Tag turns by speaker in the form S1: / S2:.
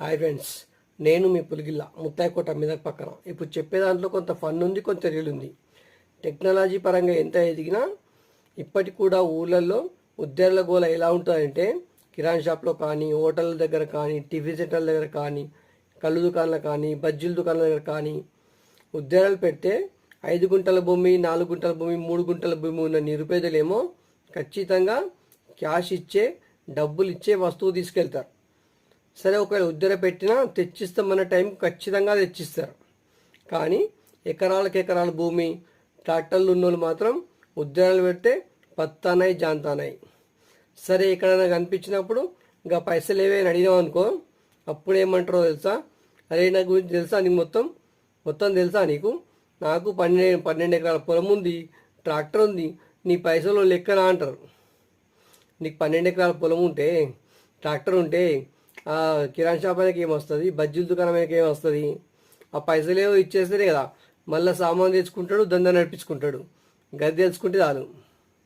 S1: Hi friends నేను మీ పులిగిల్ల ముత్తాయికోట మీద పక్కన. ఇప్పుడు చెప్పే దాంట్లో కొంత ఫన్ ఉంది కొంత రీల్ ఉంది. టెక్నాలజీ పరంగా ఎంత ఎదిగినా ఇప్పటికి కూడా ఊళ్ళల్లో ఉద్యోగుల గోల ఎలా ఉంటుందంటే కిరాణా షాప్లో కానీ హోటళ్ళ దగ్గర కానీ టిఫిన్ సెంటర్ల దగ్గర కానీ కళ్ళు దుకాణాలు కానీ బజ్జీల దుకాణాల దగ్గర కానీ ఉద్యోగాలు పెడితే ఐదు గుంటల భూమి నాలుగు గుంటల భూమి మూడు గుంటల భూమి ఉన్న నిరుపేదలేమో ఖచ్చితంగా క్యాష్ ఇచ్చే డబ్బులు ఇచ్చే వస్తువు తీసుకెళ్తారు. సరే ఒకవేళ ఉద్దర పెట్టినా తెచ్చిస్తామన్న టైం ఖచ్చితంగా తెచ్చిస్తారు కానీ ఎకరాలకు ఎకరాల భూమి ట్రాక్టర్లు ఉన్నోళ్ళు మాత్రం ఉద్యోగాలు పెడితే పత్తానాయి జాంతానాయి. సరే ఎక్కడైనా కనిపించినప్పుడు ఇంకా పైసలు ఏవైనా అడిగినాం అనుకో అప్పుడు ఏమంటారో తెలుసా? అరే నా గురించి తెలుసా నీకు మొత్తం? మొత్తం తెలుసా నీకు? నాకు పన్నెండు పన్నెండు ఎకరాల పొలం ఉంది ట్రాక్టర్ ఉంది నీ పైసలు లెక్కనా అంటారు. నీకు పన్నెండు ఎకరాల పొలం ఉంటే ట్రాక్టర్ ఉంటే కిరాణా షాప్ ఆయనకి ఏమొస్తుంది బజ్జీల దుకాణం ఆయనకి ఏమొస్తుంది ఆ పైసలు ఏవో ఇచ్చేస్తేనే కదా మళ్ళీ సామాన్ తెచ్చుకుంటాడు దందా నడిపించుకుంటాడు. గది తెలుసుకుంటే చాలు.